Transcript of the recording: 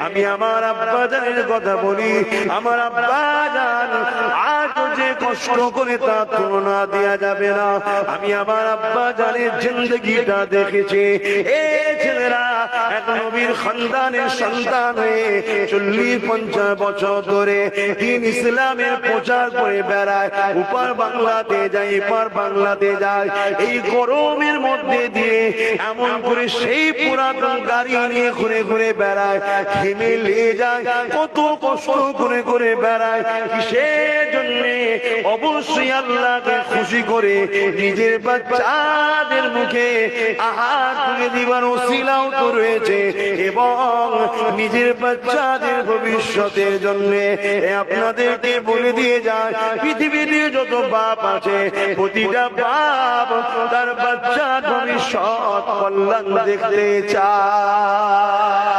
আমি আমার আব্বা জানের কথা বলি। আমার আব্বা কষ্ট করে তার তুলনা দেওয়া যাবে না। আমি আমার আব্বা জানের জিন্দগিটা দেখেছি। এ ছেলেরা এক নবীর খানদানের সন্তান হয়ে চল্লিশ পঞ্চাশ বছর ধরে দিন ইসলামের প্রচার করে বেড়ায়। উপর বাংলাতে যায়, এপার বাংলাতে যায়। এই গরমের মধ্যে দিয়ে এমন করে সেই পুরাতন গাড়ি নিয়ে ঘুরে ঘুরে বেড়ায়। ঘেমে লেগে যায়, কত কষ্ট করে করে বেড়ায়। কিসের জন্য অবশ্যই আল্লাহকে খুশি করে নিজের বাচ্চাদের মুখে আহার তুলে দিবার ওসিলাও তো রয়েছে এবং নিজের বাচ্চাদের ভবিষ্যতের জন্য আপনাদেরকে বলে দিয়ে যায়, পৃথিবীতে যত বাপ আছে, প্রতিটা বাপ তার বাচ্চার ভবিষ্যৎ কল্যাণ দেখতে চায়।